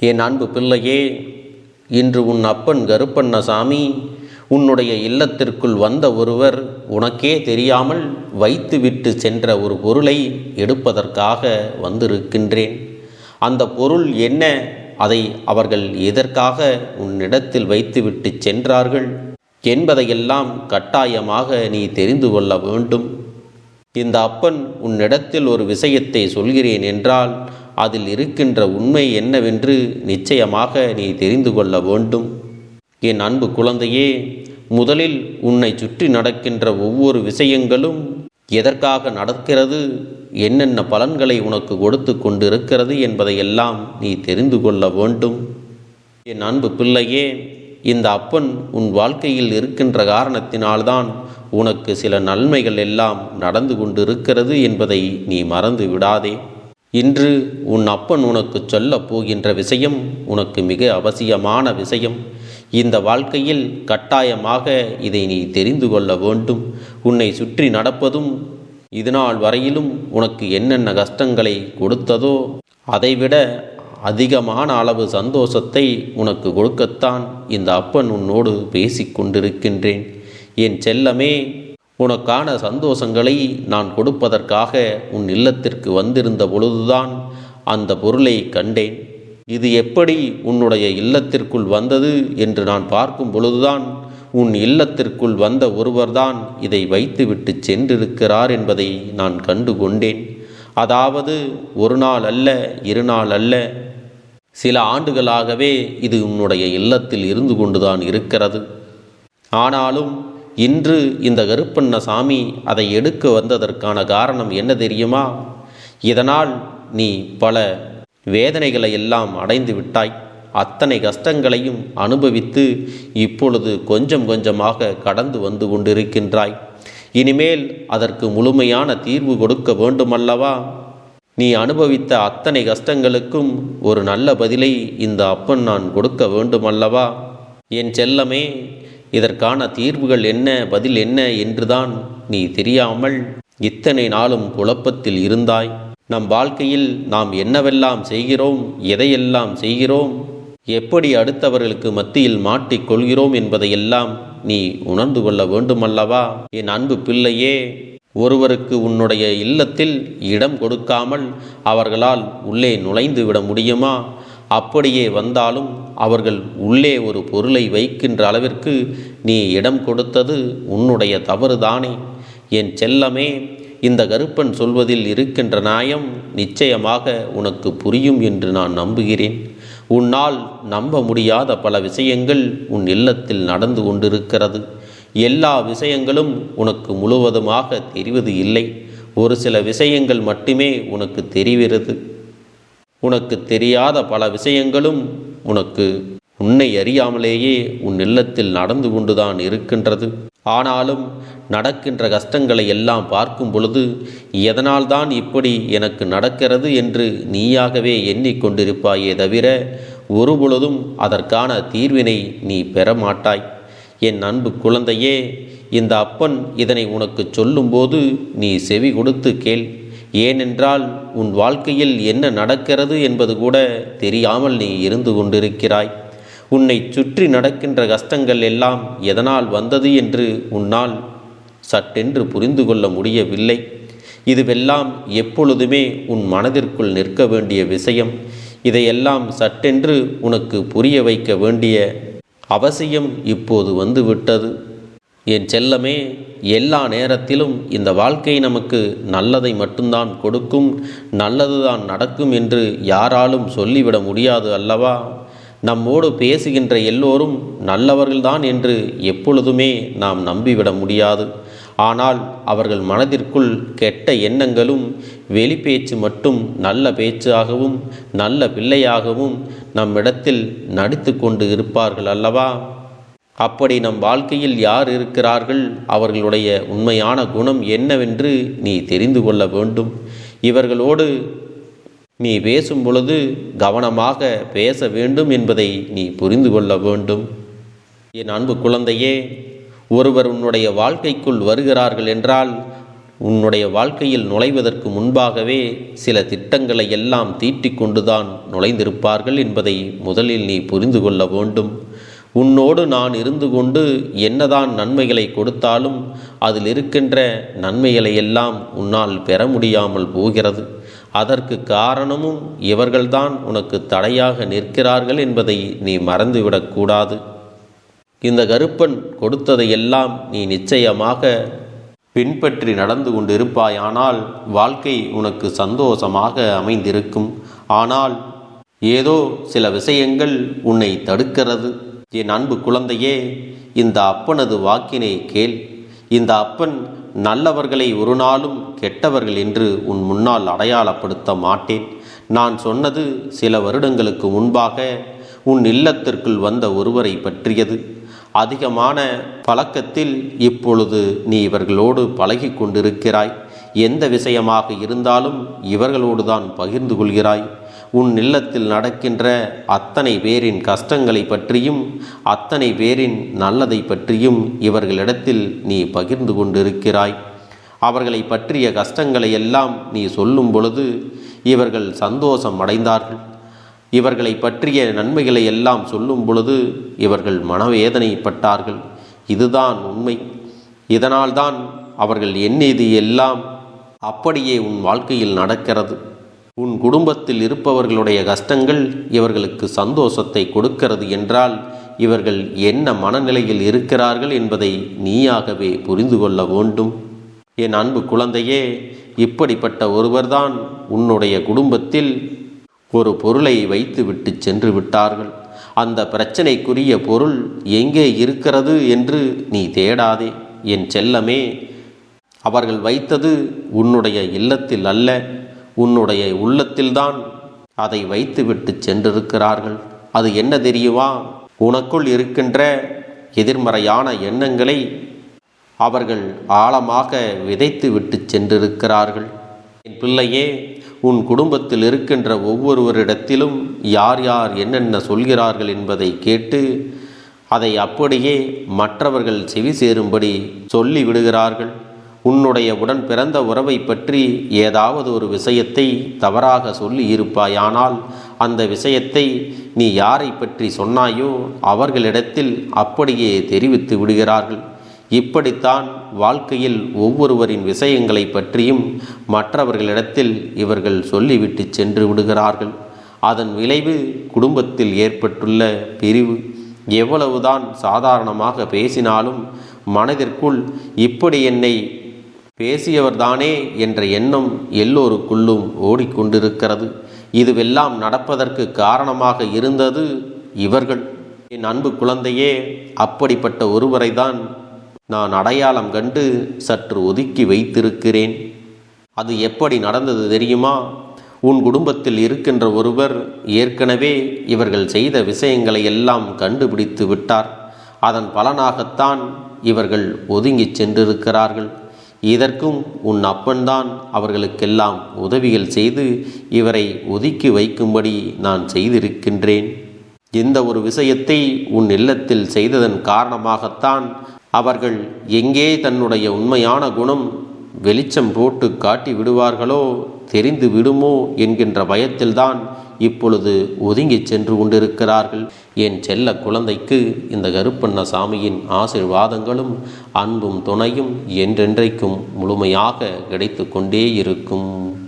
என் அன்பு பிள்ளையே இன்று உன் அப்பன் கருப்பண்ணசாமி உன்னுடைய இல்லத்திற்குள் வந்த ஒருவர் உனக்கே தெரியாமல் வைத்துவிட்டு சென்ற ஒரு பொருளை எடுப்பதற்காக வந்திருக்கின்றேன். அந்த பொருள் என்ன? அதை அவர்கள் எதற்காக உன்னிடத்தில் வைத்துவிட்டு சென்றார்கள்? என்பதையெல்லாம் கட்டாயமாக நீ தெரிந்து கொள்ள வேண்டும். இந்த அப்பன் உன்னிடத்தில் ஒரு விஷயத்தை சொல்கிறேன் என்றால் அதில் இருக்கின்ற உண்மை என்னவென்று நிச்சயமாக நீ தெரிந்து கொள்ள வேண்டும். என் அன்பு குழந்தையே முதலில் உன்னை சுற்றி நடக்கின்ற ஒவ்வொரு விஷயங்களும் எதற்காக நடக்கிறது என்னென்ன பலன்களை உனக்கு கொடுத்து கொண்டிருக்கிறது என்பதையெல்லாம் நீ தெரிந்து கொள்ள வேண்டும். என் அன்பு பிள்ளையே இந்த அப்பன் உன் வாழ்க்கையில் இருக்கின்ற காரணத்தினால்தான் உனக்கு சில நன்மைகள் எல்லாம் நடந்து கொண்டிருக்கிறது என்பதை நீ மறந்து விடாதே. இன்று உன் அப்பன் உனக்கு சொல்லப் போகின்ற விஷயம் உனக்கு மிக அவசியமான விஷயம். இந்த வாழ்க்கையில் கட்டாயமாக இதை நீ தெரிந்து கொள்ள வேண்டும். உன்னை சுற்றி நடப்பதும் இதுநாள் வரையிலும் உனக்கு என்னென்ன கஷ்டங்களை கொடுத்ததோ அதைவிட அதிகமான அளவு சந்தோஷத்தை உனக்கு கொடுக்கத்தான் இந்த அப்பன் உன்னோடு பேசிக்கொண்டிருக்கின்றேன் என் செல்லமே உனக்கான சந்தோஷங்களை நான் கொடுப்பதற்காக உன் இல்லத்திற்கு வந்திருந்த பொழுதுதான் அந்த பொருளை கண்டேன். இது எப்படி உன்னுடைய இல்லத்திற்குள் வந்தது என்று நான் பார்க்கும் பொழுதுதான் உன் இல்லத்திற்குள் வந்த ஒருவர்தான் இதை வைத்துவிட்டு சென்றிருக்கிறார் என்பதை நான் கண்டு கொண்டேன். அதாவது ஒரு நாள் அல்ல இரு நாள் அல்ல. சில ஆண்டுகளாகவே இது உன்னுடைய இல்லத்தில் இருந்து கொண்டுதான் இருக்கிறது. ஆனாலும் இன்று இந்த கருப்பண்ண சாமி அதை எடுக்க வந்ததற்கான காரணம் என்ன தெரியுமா? இதனால் நீ பல வேதனைகளை எல்லாம் அடைந்து விட்டாய். அத்தனை கஷ்டங்களையும் அனுபவித்து இப்பொழுது கொஞ்சம் கொஞ்சமாக கடந்து வந்து கொண்டிருக்கின்றாய். இனிமேல் அதற்கு முழுமையான தீர்வு கொடுக்க வேண்டுமல்லவா? நீ அனுபவித்த அத்தனை கஷ்டங்களுக்கும் ஒரு நல்ல பதிலை இந்த அப்பன் நான் கொடுக்க வேண்டுமல்லவா? என் செல்லமே இதற்கான தீர்வுகள் என்ன பதில் என்ன என்றுதான் நீ தெரியாமல் இத்தனை நாளும் குழப்பத்தில் இருந்தாய். நம் வாழ்க்கையில் நாம் என்னவெல்லாம் செய்கிறோம் எதையெல்லாம் செய்கிறோம் எப்படி அடுத்தவர்களுக்கு மத்தியில் மாட்டிக்கொள்கிறோம் என்பதையெல்லாம் நீ உணர்ந்து கொள்ள வேண்டுமல்லவா? என் அன்பு பிள்ளையே ஒருவருக்கு உன்னுடைய இல்லத்தில் இடம் கொடுக்காமல் அவர்களால் உள்ளே நுழைந்து விட முடியுமா? அப்படியே வந்தாலும் அவர்கள் உள்ளே ஒரு பொருளை வைக்கின்ற அளவிற்கு நீ இடம் கொடுத்தது உன்னுடைய தவறுதானே? என் செல்லமே இந்த கருப்பன் சொல்வதில் இருக்கின்ற நியாயம் நிச்சயமாக உனக்கு புரியும் என்று நான் நம்புகிறேன். உன்னால் நம்ப முடியாத பல விஷயங்கள் உன் இல்லத்தில் நடந்து கொண்டிருக்கிறது. எல்லா விஷயங்களும் உனக்கு முழுவதுமாக தெரிவது இல்லை. ஒரு சில விஷயங்கள் மட்டுமே உனக்கு தெரிகிறது. உனக்கு தெரியாத பல விஷயங்களும் உனக்கு உன்னை அறியாமலேயே உன் இல்லத்தில் நடந்து கொண்டுதான் இருக்கின்றது. ஆனாலும் நடக்கின்ற கஷ்டங்களை எல்லாம் பார்க்கும் பொழுது எதனால்தான் இப்படி எனக்கு நடக்கிறது என்று நீயாகவே எண்ணிக்கொண்டிருப்பாயே தவிர ஒருபொழுதும் அதற்கான தீர்வினை நீ பெற மாட்டாய் என் அன்பு குழந்தையே இந்த அப்பன் இதனை உனக்கு சொல்லும்போது நீ செவி கொடுத்து கேள். ஏனென்றால் உன் வாழ்க்கையில் என்ன நடக்கிறது என்பது கூட தெரியாமல் நீ இருந்து கொண்டிருக்கிறாய். உன்னை சுற்றி நடக்கின்ற கஷ்டங்கள் எல்லாம் எதனால் வந்தது என்று உன்னால் சட்டென்று புரிந்து கொள்ள முடியவில்லை. இதுவெல்லாம் எப்பொழுதுமே உன் மனதிற்குள் நிற்க வேண்டிய விஷயம். இதையெல்லாம் சட்டென்று உனக்கு புரிய வைக்க வேண்டிய அவசியம் இப்போது வந்துவிட்டது. என் செல்லமே எல்லா நேரத்திலும் இந்த வாழ்க்கை நமக்கு நல்லதை மட்டும்தான் கொடுக்கும் நல்லதுதான் நடக்கும் என்று யாராலும் சொல்லிவிட முடியாது அல்லவா? நம்மோடு பேசுகின்ற எல்லோரும் நல்லவர்கள்தான் என்று எப்பொழுதுமே நாம் நம்பிவிட முடியாது. ஆனால் அவர்கள் மனதிற்குள் கெட்ட எண்ணங்களும் வெளிப்பேச்சு மட்டும் நல்ல பேச்சாகவும் நல்ல பிள்ளையாகவும் நம்மிடத்தில் நடித்து கொண்டு இருப்பார்கள் அல்லவா? அப்படி நம் வாழ்க்கையில் யார் இருக்கிறார்கள்? அவர்களுடைய உண்மையான குணம் என்னவென்று நீ தெரிந்து கொள்ள வேண்டும். இவர்களோடு நீ பேசும் பொழுது கவனமாக பேச வேண்டும் என்பதை நீ புரிந்து கொள்ள வேண்டும். என் அன்பு குழந்தையே ஒருவர் உன்னுடைய வாழ்க்கைக்குள் வருகிறார்கள் என்றால் உன்னுடைய வாழ்க்கையில் நுழைவதற்கு முன்பாகவே சில திட்டங்களை எல்லாம் தீட்டிக்கொண்டுதான் நுழைந்திருப்பார்கள் என்பதை முதலில் நீ புரிந்து கொள்ள வேண்டும். உன்னோடு நான் இருந்து கொண்டு என்னதான் நன்மைகளை கொடுத்தாலும் அதில் இருக்கின்ற நன்மைகளை எல்லாம் உன்னால் பெற முடியாமல் போகிறது. அதற்கு காரணமும் இவர்கள்தான் உனக்கு தடையாக நிற்கிறார்கள் என்பதை நீ மறந்துவிடக்கூடாது இந்த கருப்பன் கொடுத்ததையெல்லாம் நீ நிச்சயமாக பின்பற்றி நடந்து கொண்டிருப்பாயானால் வாழ்க்கை உனக்கு சந்தோஷமாக அமைந்திருக்கும். ஆனால் ஏதோ சில விஷயங்கள் உன்னை தடுக்கிறது. என் அன்பு குழந்தையே இந்த அப்பனது வாக்கினை கேள். இந்த அப்பன் நல்லவர்களை ஒரு நாளும் கெட்டவர்கள் என்று உன் முன்னால் அடையாளப்படுத்த மாட்டேன். நான் சொன்னது சில வருடங்களுக்கு முன்பாக உன் இல்லத்திற்குள் வந்த ஒருவரை பற்றியது. அதிகமான பழக்கத்தில் இப்பொழுது நீ இவர்களோடு பழகி கொண்டிருக்கிறாய். எந்த விஷயமாக இருந்தாலும் இவர்களோடு தான் பகிர்ந்து கொள்கிறாய். உன் இல்லத்தில் நடக்கின்ற அத்தனை பேரின் கஷ்டங்களை பற்றியும் அத்தனை பேரின் நல்லதை பற்றியும் இவர்களிடத்தில் நீ பகிர்ந்து கொண்டிருக்கிறாய். அவர்களை பற்றிய கஷ்டங்களை எல்லாம் நீ சொல்லும் பொழுது இவர்கள் சந்தோஷம் அடைந்தார்கள் இவர்களை பற்றிய நன்மைகளை எல்லாம் சொல்லும் பொழுது இவர்கள் மனவேதனைப்பட்டார்கள். இதுதான் உண்மை. இதனால்தான் அவர்கள் எண்ணியது எல்லாம் அப்படியே உன் வாழ்க்கையில் நடக்கிறது. உன் குடும்பத்தில் இருப்பவர்களுடைய கஷ்டங்கள் இவர்களுக்கு சந்தோஷத்தை கொடுக்கிறது என்றால் இவர்கள் என்ன மனநிலையில் இருக்கிறார்கள் என்பதை நீயாகவே புரிந்து கொள்ள வேண்டும். என் அன்பு குழந்தையே இப்படிப்பட்ட ஒருவர்தான் உன்னுடைய குடும்பத்தில் ஒரு பொருளை வைத்துவிட்டு சென்று விட்டார்கள். அந்த பிரச்சனைக்குரிய பொருள் எங்கே இருக்கிறது என்று நீ தேடாதே. என் செல்லமே அவர்கள் வைத்தது உன்னுடைய இல்லத்தில் அல்ல. உன்னுடைய உள்ளத்தில்தான் அதை வைத்துவிட்டு சென்றிருக்கிறார்கள். அது என்ன தெரியுமா? உனக்குள் இருக்கின்ற எதிர்மறையான எண்ணங்களை அவர்கள் ஆழமாக விதைத்து விட்டு சென்றிருக்கிறார்கள். என் பிள்ளையே உன் குடும்பத்தில் இருக்கின்ற ஒவ்வொருவரிடத்திலும் யார் யார் என்னென்ன சொல்கிறார்கள் என்பதை கேட்டு அதை அப்படியே மற்றவர்கள் செவி சேரும்படி சொல்லி விடுகிறார்கள் உன்னுடைய உடன் பிறந்த உறவை பற்றி ஏதாவது ஒரு விஷயத்தை தவறாக சொல்லி இருப்பாயானால் அந்த விஷயத்தை நீ யாரை பற்றி சொன்னாயோ அவர்களிடத்தில் அப்படியே தெரிவித்து விடுகிறார்கள். இப்படித்தான் வாழ்க்கையில் ஒவ்வொருவரின் விஷயங்களை பற்றியும் மற்றவர்களிடத்தில் இவர்கள் சொல்லிவிட்டு சென்று விடுகிறார்கள். அதன் விளைவு குடும்பத்தில் ஏற்பட்டுள்ள பிரிவு. எவ்வளவுதான் சாதாரணமாக பேசினாலும் மனதிற்குள் இப்படி என்னை பேசியவர்தானே என்ற எண்ணம் எல்லோருக்குள்ளும் ஓடிக்கொண்டிருக்கிறது. இதுவெல்லாம் நடப்பதற்கு காரணமாக இருந்தது இவர்கள். என் அன்பு குழந்தையே அப்படிப்பட்ட ஒருவரை தான் நான் அடையாளம் கண்டு சற்று ஒதுக்கி வைத்திருக்கிறேன். அது எப்படி நடந்தது தெரியுமா? உன் குடும்பத்தில் இருக்கின்ற ஒருவர் ஏற்கனவே இவர்கள் செய்த விஷயங்களை எல்லாம் கண்டுபிடித்து விட்டார். அதன் பலனாகத்தான் இவர்கள் ஒதுங்கிச் சென்றிருக்கிறார்கள். இதற்கும் உன் அப்பன்தான் அவர்களுக்கெல்லாம் உதவிகள் செய்து இவரை ஒதுக்கி வைக்கும்படி நான் செய்திருக்கின்றேன். இந்த ஒரு விஷயத்தை உன் இல்லத்தில் செய்ததன் காரணமாகத்தான் அவர்கள் எங்கே தன்னுடைய உண்மையான குணம் வெளிச்சம் போட்டு காட்டி விடுவார்களோ தெரிந்து விடுமோ என்கின்ற பயத்தில்தான் இப்பொழுது ஒதுங்கிச் சென்று கொண்டிருக்கிறார்கள். என் செல்ல குழந்தைக்கு இந்த கருப்பண்ண சாமியின் ஆசிர்வாதங்களும் அன்பும் துணையும் என்றென்றைக்கும் முழுமையாக கிடைத்து கொண்டே இருக்கும்.